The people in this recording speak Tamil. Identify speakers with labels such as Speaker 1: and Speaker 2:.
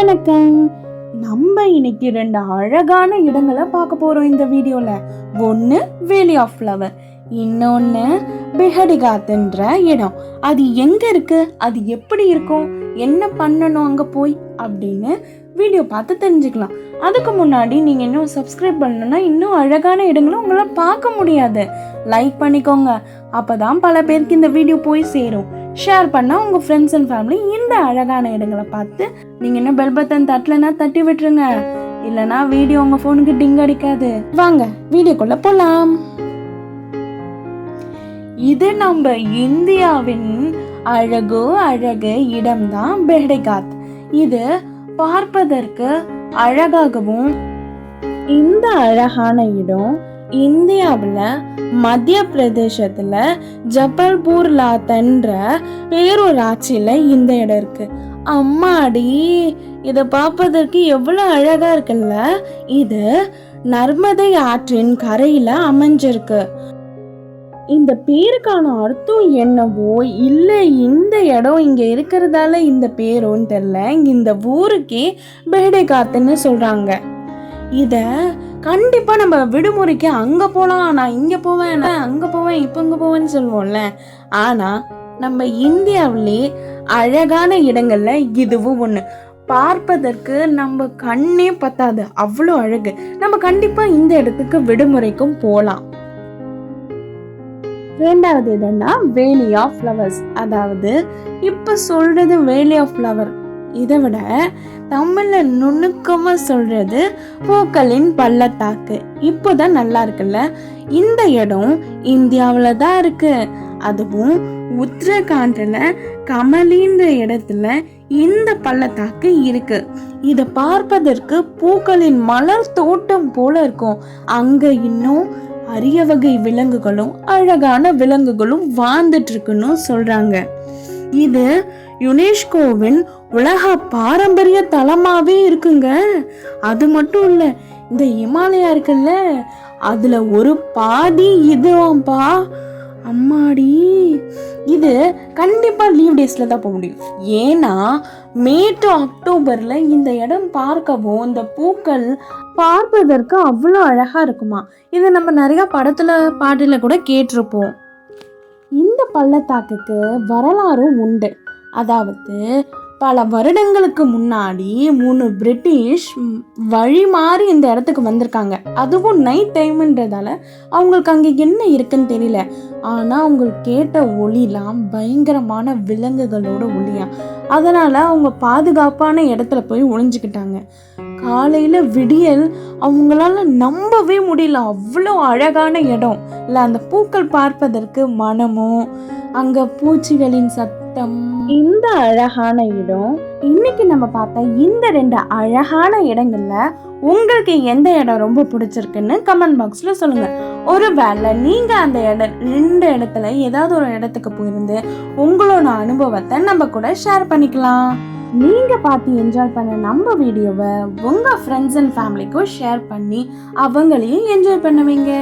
Speaker 1: வணக்கம். நம்ம இன்னைக்கு ரெண்டு அழகான இடங்களை பார்க்க போறோம் இந்த வீடியோல. ஒன்று வேலி ஆஃப் ஃப்ளவர் இன்னொன்று பெஹடிகாத்ன்ற இடம். அது எங்க இருக்கு? அது எப்படி இருக்கும்? என்ன பண்ணணும் அங்க போய்? அப்படின்னு வீடியோ பார்த்து தெரிஞ்சுக்கலாம். அதுக்கு முன்னாடி நீங்கள் இன்னும் சப்ஸ்கிரைப் பண்ணணும்னா இன்னும் அழகான இடங்களை உங்களால் பார்க்க முடியாது. லைக் பண்ணிக்கோங்க. அப்போ தான் பல பேருக்கு இந்த வீடியோ போய் சேரும். ஷேர் பண்ணால் உங்கள் ஃப்ரெண்ட்ஸ் அண்ட் ஃபேமிலி இந்த அழகான இடங்களை பார்த்து நீங்கள் என்ன பெல் பட்டன் தட்டலைன்னா தட்டி விட்டுருங்க. இல்லைனா வீடியோ உங்கள் ஃபோனுக்கு டிங் அடிக்காது. வாங்க வீடியோக்குள்ளே போகலாம் இது நம்ம இந்தியாவின் அழகோ அழகு இடம்தான் பெஹ்டேகாத் இது பார்ப்பதற்கு அழகாகவும் இந்த அழகான இடம் இந்தியாவில் மத்திய பிரதேசத்தில் ஜபல்பூர் லாத்தன்ற பேரூராட்சியில் இந்த இடம் இருக்கு. அம்மாடி இதை பார்ப்பதற்கு எவ்வளோ அழகா இருக்குல்ல? இது நர்மதை ஆற்றின் கரையில் அமைஞ்சிருக்கு. இந்த பேருக்கான அர்த்தம் என்னவோ இல்லை இந்த இடம் இங்கே இருக்கிறதால இந்த பேருன்னு தெரில இந்த ஊருக்கே பெஹடேகாத்துன்னு சொல்கிறாங்க இதை கண்டிப்பாக நம்ம விடுமுறைக்கு அங்கே போகலாம் நான் இங்கே போவேன் நான் அங்கே போவேன் இப்போ இங்கே போவேன்னு சொல்லுவோம்ல. ஆனால் நம்ம இந்தியாவிலே அழகான இடங்கள்ல இதுவும் ஒன்று பார்ப்பதற்கு நம்ம கண்ணே பத்தாது. அவ்வளோ அழகு. நம்ம கண்டிப்பாக இந்த இடத்துக்கு விடுமுறைக்கும் போகலாம் ரெண்டாவது என்னன்னா வேலி ஆஃப் ஃப்ளவர்ஸ் அதாவது இப்போ சொல்றது வேலி ஆஃப் ஃப்ளவர் இதை விட தமிழில் நுணுக்கமாக சொல்றது பூக்களின் பள்ளத்தாக்கு. இப்போதான் நல்லா இருக்குல்ல? இந்த இடம் இந்தியாவில் தான் இருக்கு. அதுவும் உத்தரகாண்டில் கமலின்ற இடத்துல இந்த பள்ளத்தாக்கு இருக்கு. இதை பார்ப்பதற்கு பூக்களின் மலர் தோட்டம் போல இருக்கும். அங்கே இன்னும் அரிய வகை விலங்குகளும் அழகான விலங்குகளும் வாழ்ந்துட்டு இருக்குன்னு சொல்றாங்க. இது யுனெஸ்கோவின் உலக பாரம்பரிய தலமாகவே இருக்குங்க. அது மட்டும் இல்லை இந்த இமாலயா இருக்குல்ல அதில் ஒரு பாதி இதுவாம்ப்பா. அம்மாடி இது கண்டிப்பாக லீவ் டேஸில் தான் போக முடியும். ஏன்னா மே டு அக்டோபரில் இந்த இடம் பார்க்கவும் இந்த பூக்கள் பார்ப்பதற்கு அவ்வளோ அழகாக இருக்குமா. இது நம்ம நிறையா படத்தில் பாட்டில் கூட கேட்டிருப்போம். இந்த பள்ளத்தாக்குக்கு வரலாறும் உண்டு. அதாவது பல வருடங்களுக்கு முன்னாடி மூணு பிரிட்டிஷ் வழி மாறி இந்த இடத்துக்கு வந்திருக்காங்க. அதுவும் நைட் டைம்ன்றதால அவங்களுக்கு அங்கே என்ன இருக்குன்னு தெரியல. ஆனால் அவங்க கேட்ட ஒளிலாம் பயங்கரமான விலங்குகளோட ஒளியா அதனால் அவங்க பாதுகாப்பான இடத்துல போய் ஒளிஞ்சுக்கிட்டாங்க. காலையில் விடியல் அவங்களால நம்பவே முடியல. அவ்வளோ அழகான இடம். இல்லை அந்த பூக்கள் பார்ப்பதற்கு மனமும் அங்கே பூச்சிகளின் சத்தம் இந்த அழகான இடம் இன்னைக்கு நம்ம பார்த்த இந்த ரெண்டு அழகான இடங்கள்ல உங்களுக்கு எந்த இடம் ரொம்ப பிடிச்சிருக்குன்னு கமெண்ட் பாக்ஸ்ல சொல்லுங்க. ஒருவேளை நீங்க அந்த இடம் ரெண்டு இடத்துல ஏதாவது ஒரு இடத்துக்கு போயிருந்து உங்களோட அனுபவத்தை நம்ம கூட ஷேர் பண்ணிக்கலாம். நீங்க பார்த்து என்ஜாய் பண்ண நம்ம வீடியோவை உங்க ஃப்ரெண்ட்ஸ் அண்ட் ஃபேமிலிக்கும் ஷேர் பண்ணி அவங்களையும் என்ஜாய் பண்ணுவீங்க.